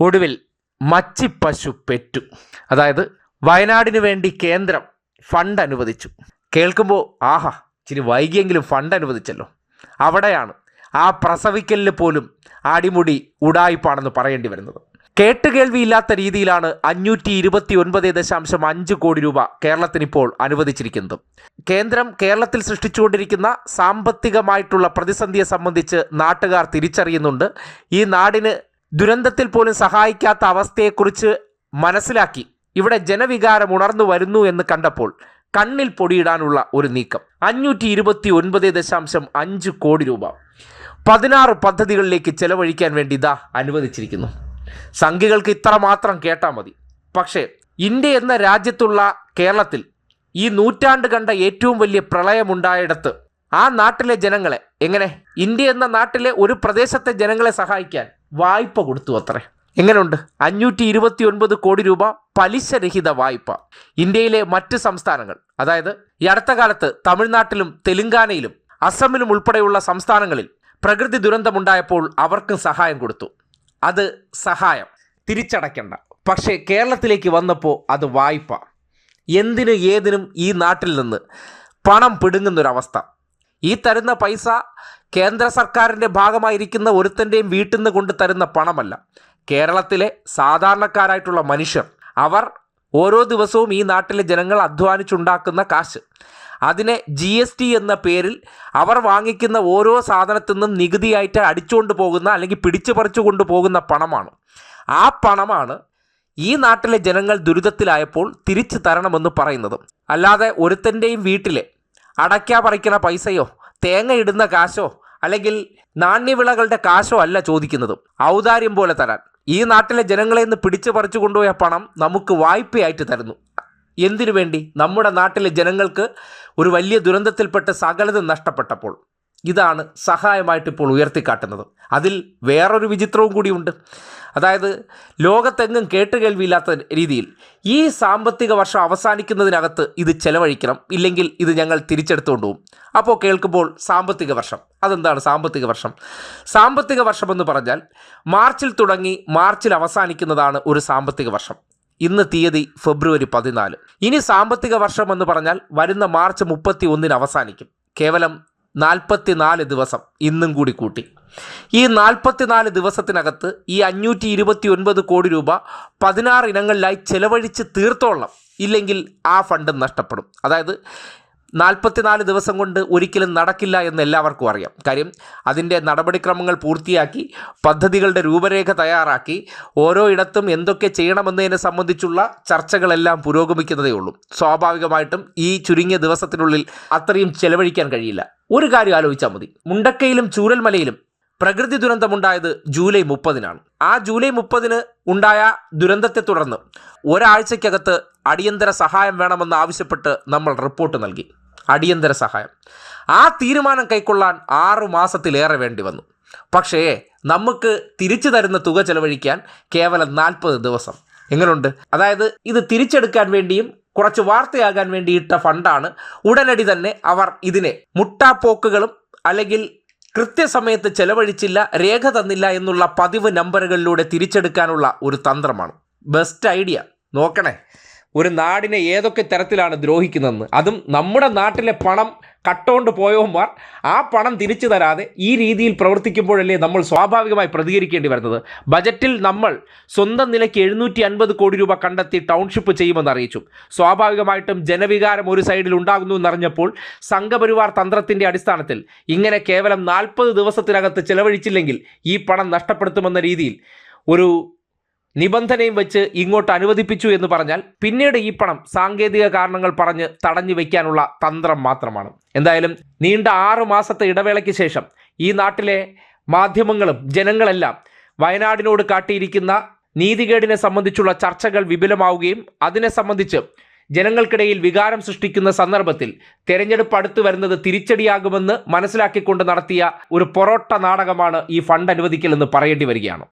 ഒടുവിൽ മച്ചിപ്പശു പെറ്റു. അതായത് വയനാടിനു വേണ്ടി കേന്ദ്രം ഫണ്ട് അനുവദിച്ചു. കേൾക്കുമ്പോൾ ആഹാ ഇച്ചിരി വൈകിയെങ്കിലും ഫണ്ട് അനുവദിച്ചല്ലോ. അവിടെയാണ് ആ പ്രസവിക്കലിന് പോലും അടിമുടി ഉടായിപ്പാണെന്ന് പറയേണ്ടി വരുന്നത്. കേട്ടുകേൾവിയില്ലാത്ത രീതിയിലാണ് അഞ്ഞൂറ്റി ഇരുപത്തി ഒൻപത് ദശാംശം അഞ്ച് കോടി രൂപ കേരളത്തിനിപ്പോൾ അനുവദിച്ചിരിക്കുന്നത്. കേന്ദ്രം കേരളത്തിൽ സൃഷ്ടിച്ചുകൊണ്ടിരിക്കുന്ന സാമ്പത്തികമായിട്ടുള്ള പ്രതിസന്ധിയെ സംബന്ധിച്ച് നാട്ടുകാർ തിരിച്ചറിയുന്നുണ്ട്. ഈ നാടിന് ദുരന്തത്തിൽ പോലും സഹായിക്കാത്ത അവസ്ഥയെക്കുറിച്ച് മനസ്സിലാക്കി ഇവിടെ ജനവികാരം ഉണർന്നു വരുന്നു എന്ന് കണ്ടപ്പോൾ കണ്ണിൽ പൊടിയിടാനുള്ള ഒരു നീക്കം. അഞ്ഞൂറ്റി ഇരുപത്തി ഒൻപത് ദശാംശം അഞ്ച് കോടി രൂപ. പതിനാറ് പദ്ധതികളിലേക്ക് ചെലവഴിക്കാൻ വേണ്ടി ഇതാ അനുവദിച്ചിരിക്കുന്നു. സംഖ്യകൾക്ക് ഇത്ര മാത്രം കേട്ടാൽ മതി. പക്ഷേ ഇന്ത്യ എന്ന രാജ്യത്തുള്ള കേരളത്തിൽ ഈ നൂറ്റാണ്ട് കണ്ട ഏറ്റവും വലിയ പ്രളയമുണ്ടായിടത്ത് ആ നാട്ടിലെ ജനങ്ങളെ എങ്ങനെ? ഇന്ത്യ എന്ന നാട്ടിലെ ഒരു പ്രദേശത്തെ ജനങ്ങളെ സഹായിക്കാൻ വായ്പ കൊടുത്തു അത്രേ. എങ്ങനെയുണ്ട്? അഞ്ഞൂറ്റി ഇരുപത്തി ഒൻപത് കോടി രൂപ പലിശരഹിത വായ്പ. ഇന്ത്യയിലെ മറ്റ് സംസ്ഥാനങ്ങൾ അതായത് ഈ അടുത്ത കാലത്ത് തമിഴ്നാട്ടിലും തെലുങ്കാനയിലും അസമിലും ഉൾപ്പെടെയുള്ള സംസ്ഥാനങ്ങളിൽ പ്രകൃതി ദുരന്തമുണ്ടായപ്പോൾ അവർക്കും സഹായം കൊടുത്തു. അത് സഹായം തിരിച്ചടയ്ക്കണ്ട. പക്ഷേ കേരളത്തിലേക്ക് വന്നപ്പോൾ അത് വായ്പ. എന്തിനും ഏതിനും ഈ നാട്ടിൽ നിന്ന് പണം പിടുങ്ങുന്നൊരവസ്ഥ. ഈ തരുന്ന പൈസ കേന്ദ്ര സർക്കാരിന്റെ ഭാഗമായിരിക്കുന്ന ഒരുത്തന്റെയും വീട്ടിൽ നിന്ന് കൊണ്ട് തരുന്ന പണമല്ല. കേരളത്തിലെ സാധാരണക്കാരായിട്ടുള്ള മനുഷ്യർ അവർ ഓരോ ദിവസവും ഈ നാട്ടിലെ ജനങ്ങൾ അധ്വാനിച്ചുണ്ടാക്കുന്ന കാശ്. അതിനെ ജി എസ് ടി എന്ന പേരിൽ അവർ വാങ്ങിക്കുന്ന ഓരോ സാധനത്തിൽ നിന്നും നികുതിയായിട്ട് അടിച്ചുകൊണ്ട് പോകുന്ന അല്ലെങ്കിൽ പിടിച്ചു പറിച്ചു കൊണ്ടുപോകുന്ന പണമാണ്. ആ പണമാണ് ഈ നാട്ടിലെ ജനങ്ങൾ ദുരിതത്തിലായപ്പോൾ തിരിച്ചു തരണമെന്ന് പറയുന്നത്. അല്ലാതെ ഒരുത്തന്റെയും വീട്ടിലെ അടയ്ക്കാ പറിക്കണ പൈസയോ തേങ്ങ ഇടുന്ന കാശോ അല്ലെങ്കിൽ നാണ്യവിളകളുടെ കാശോ അല്ല ചോദിക്കുന്നത്. ഔദാര്യം പോലെ തരാൻ. ഈ നാട്ടിലെ ജനങ്ങളെ നിന്ന് പിടിച്ചു പറിച്ചു കൊണ്ടുപോയ പണം നമുക്ക് വായ്പയായിട്ട് തരുന്നു. എന്തിനു വേണ്ടി? നമ്മുടെ നാട്ടിലെ ജനങ്ങൾക്ക് ഒരു വലിയ ദുരന്തത്തിൽപ്പെട്ട് സകലതും നഷ്ടപ്പെട്ടപ്പോൾ. ഇതാണ് സഹായമായിട്ട് ഇപ്പോൾ ഉയർത്തിക്കാട്ടുന്നത്. അതിൽ വേറൊരു വിചിത്രവും കൂടിയുണ്ട്. അതായത് ലോകത്തെങ്ങും കേട്ടുകേൾവിയില്ലാത്ത രീതിയിൽ ഈ സാമ്പത്തിക വർഷം അവസാനിക്കുന്നതിനകത്ത് ഇത് ചെലവഴിക്കണം ഇല്ലെങ്കിൽ ഇത് ഞങ്ങൾ തിരിച്ചെടുത്തുകൊണ്ട് പോകും. അപ്പോൾ കേൾക്കുമ്പോൾ സാമ്പത്തിക വർഷം. അതെന്താണ് സാമ്പത്തിക വർഷം? സാമ്പത്തിക വർഷം എന്ന് പറഞ്ഞാൽ മാർച്ചിൽ തുടങ്ങി മാർച്ചിൽ അവസാനിക്കുന്നതാണ് ഒരു സാമ്പത്തിക വർഷം. ഇന്ന് തീയതി ഫെബ്രുവരി പതിനാല്. ഇനി സാമ്പത്തിക വർഷം എന്ന് പറഞ്ഞാൽ വരുന്ന മാർച്ച് മുപ്പത്തി ഒന്നിന് അവസാനിക്കും. കേവലം നാൽപ്പത്തിനാല് ദിവസം ഇന്നും കൂടി കൂട്ടി. ഈ നാൽപ്പത്തിനാല് ദിവസത്തിനകത്ത് ഈ അഞ്ഞൂറ്റി ഇരുപത്തി ഒൻപത് കോടി രൂപ പതിനാറ് ഇനങ്ങളിലായി ചെലവഴിച്ച് തീർത്തോളണം. ഇല്ലെങ്കിൽ ആ ഫണ്ട് നഷ്ടപ്പെടും. അതായത് നാൽപ്പത്തിനാല് ദിവസം കൊണ്ട് ഒരിക്കലും നടക്കില്ല എന്ന് എല്ലാവർക്കും അറിയാം. കാര്യം അതിന്റെ നടപടിക്രമങ്ങൾ പൂർത്തിയാക്കി പദ്ധതികളുടെ രൂപരേഖ തയ്യാറാക്കി ഓരോ ഇടത്തും എന്തൊക്കെ ചെയ്യണമെന്നതിനെ സംബന്ധിച്ചുള്ള ചർച്ചകളെല്ലാം പുരോഗമിക്കുന്നതേ ഉള്ളൂ. സ്വാഭാവികമായിട്ടും ഈ ചുരുങ്ങിയ ദിവസത്തിനുള്ളിൽ അത്രയും ചെലവഴിക്കാൻ കഴിയില്ല. ഒരു കാര്യം ആലോചിച്ചാൽ മതി. മുണ്ടക്കയിലും ചൂരൽമലയിലും പ്രകൃതി ദുരന്തമുണ്ടായത് ജൂലൈ മുപ്പതിനാണ്. ആ ജൂലൈ മുപ്പതിന് ഉണ്ടായ ദുരന്തത്തെ തുടർന്ന് ഒരാഴ്ചയ്ക്കകത്ത് അടിയന്തര സഹായം വേണമെന്ന് ആവശ്യപ്പെട്ട് നമ്മൾ റിപ്പോർട്ട് നൽകി. അടിയന്തര സഹായം. ആ തീരുമാനം കൈക്കൊള്ളാൻ ആറു മാസത്തിലേറെ വേണ്ടി വന്നു. പക്ഷേ നമുക്ക് തിരിച്ചു തരുന്ന തുക ചെലവഴിക്കാൻ കേവലം നാൽപ്പത് ദിവസം. എങ്ങനെയുണ്ട് അതായത് ഇത് തിരിച്ചെടുക്കാൻ വേണ്ടിയും കുറച്ച് വാർത്തയാകാൻ വേണ്ടി ഇട്ട ഫണ്ടാണ് ഉടനടി തന്നെ അവർ ഇതിനെ മുട്ടാപ്പോക്കുകളും അല്ലെങ്കിൽ കൃത്യസമയത്ത് ചെലവഴിച്ചില്ല രേഖ തന്നില്ല എന്നുള്ള പതിവ് നമ്പറുകളിലൂടെ തിരിച്ചെടുക്കാനുള്ള ഒരു തന്ത്രമാണ്. ബെസ്റ്റ് ഐഡിയ നോക്കണേ. ഒരു നാടിനെ ഏതൊക്കെ തരത്തിലാണ് ദ്രോഹിക്കുന്നതെന്ന്. അതും നമ്മുടെ നാട്ടിലെ പണം കട്ടോണ്ട് പോയവന്മാർ ആ പണം തിരിച്ചു തരാതെ ഈ രീതിയിൽ പ്രവർത്തിക്കുമ്പോഴല്ലേ നമ്മൾ സ്വാഭാവികമായി പ്രതികരിക്കേണ്ടി വരുന്നത്. ബജറ്റിൽ നമ്മൾ സ്വന്തം നിലയ്ക്ക് എഴുന്നൂറ്റി അൻപത് കോടി രൂപ കണ്ടെത്തി ടൗൺഷിപ്പ് ചെയ്യുമെന്ന് അറിയിച്ചു. സ്വാഭാവികമായിട്ടും ജനവികാരം ഒരു സൈഡിൽ ഉണ്ടാകുന്നു എന്നറിഞ്ഞപ്പോൾ സംഘപരിവാർ തന്ത്രത്തിന്റെ അടിസ്ഥാനത്തിൽ ഇങ്ങനെ കേവലം നാൽപ്പത് ദിവസത്തിനകത്ത് ചെലവഴിച്ചില്ലെങ്കിൽ ഈ പണം നഷ്ടപ്പെടുത്തുമെന്ന രീതിയിൽ ഒരു നിബന്ധനയും വെച്ച് ഇങ്ങോട്ട് അനുവദിപ്പിച്ചു എന്ന് പറഞ്ഞാൽ പിന്നീട് ഈ പണം സാങ്കേതിക കാരണങ്ങൾ പറഞ്ഞ് തടഞ്ഞു വയ്ക്കാനുള്ള തന്ത്രം മാത്രമാണ്. എന്തായാലും നീണ്ട ആറു മാസത്തെ ഇടവേളയ്ക്ക് ശേഷം ഈ നാട്ടിലെ മാധ്യമങ്ങളും ജനങ്ങളെല്ലാം വയനാടിനോട് കാട്ടിയിരിക്കുന്ന നീതികേടിനെ സംബന്ധിച്ചുള്ള ചർച്ചകൾ വിപുലമാവുകയും അതിനെ സംബന്ധിച്ച് ജനങ്ങൾക്കിടയിൽ വികാരം സൃഷ്ടിക്കുന്ന സന്ദർഭത്തിൽ തെരഞ്ഞെടുപ്പ് അടുത്തു വരുന്നത് തിരിച്ചടിയാകുമെന്ന് മനസ്സിലാക്കിക്കൊണ്ട് നടത്തിയ ഒരു പൊറോട്ട നാടകമാണ് ഈ ഫണ്ട് അനുവദിക്കൽ എന്ന് പറയേണ്ടി വരികയാണ്.